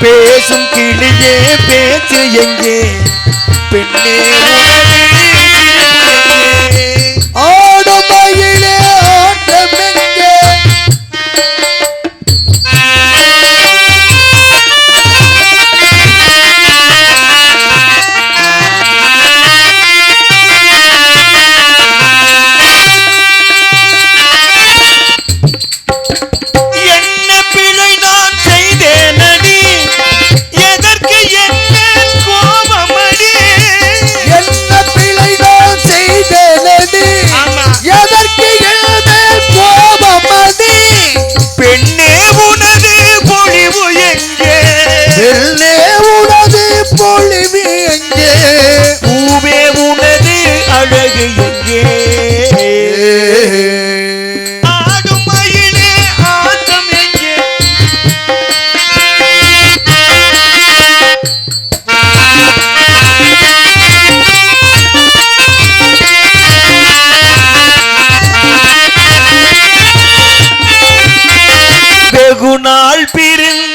பேசும் கிளியே பேச்சு எங்கே? பெண்ணே பெண்ணே உனது பொழிவு எங்கே? பெண்ணே உனது பொழிவு வெகுநாள் பிரிந்த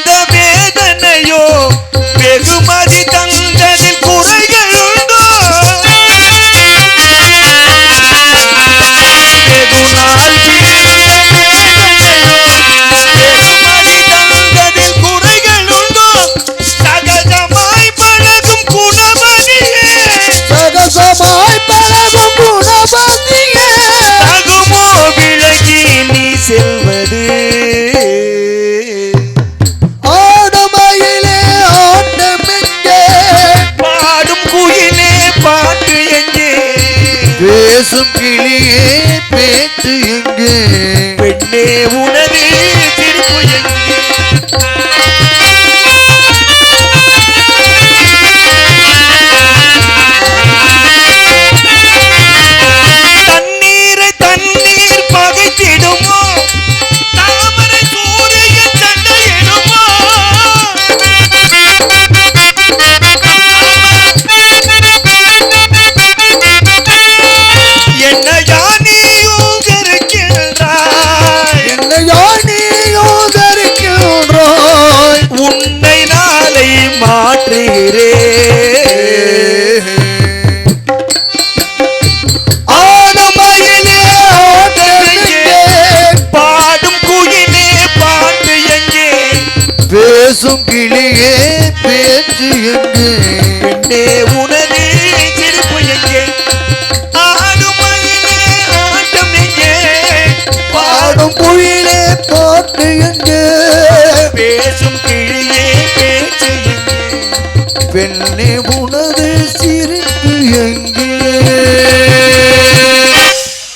பேசும் கிளியே பேச்சு எங்கே? பெண்ணே உனது பேசும் கிளியே பேச்சு எங்கே? பெண்ணே உனது சிரிப்பு எங்கே? ஆட்டம் எங்கே? பாடும் புயலே பாட்டு எங்கே? பேசும் கிளியே பேச்சு எங்கே? பெண்ணே உனது சிரிப்பு எங்கே?